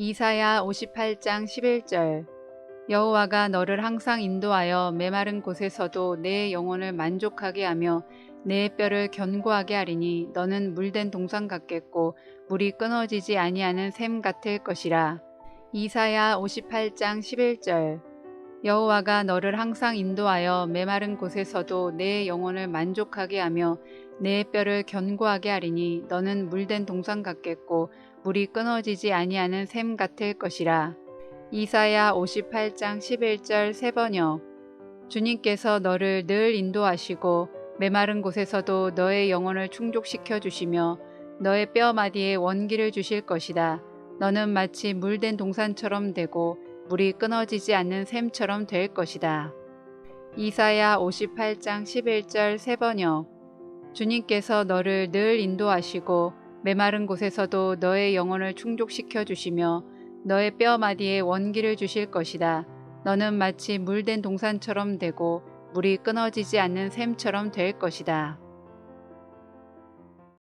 이사야 58장 11절 여호와가 너를 항상 인도하여 메마른 곳에서도 내 영혼을 만족하게 하며 내 뼈를 견고하게 하리니 너는 물된 동산 같겠고 물이 끊어지지 아니하는 샘 같을 것이라. 이사야 58장 11절 여호와가 너를 항상 인도하여 메마른 곳에서도 내 영혼을 만족하게 하며 내 뼈를 견고하게 하리니 너는 물된 동산 같겠고 물이 끊어지지 아니하는 샘 같을 것이라. 이사야 58장 11절 세 번역 주님께서 너를 늘 인도하시고 메마른 곳에서도 너의 영혼을 충족시켜 주시며 너의 뼈 마디에 원기를 주실 것이다. 너는 마치 물된 동산처럼 되고 물이 끊어지지 않는 샘처럼 될 것이다. 이사야 58장 11절 세 번역 주님께서 너를 늘 인도하시고 메마른 곳에서도 너의 영혼을 충족시켜 주시며 너의 뼈 마디에 원기를 주실 것이다. 너는 마치 물된 동산처럼 되고 물이 끊어지지 않는 샘처럼 될 것이다.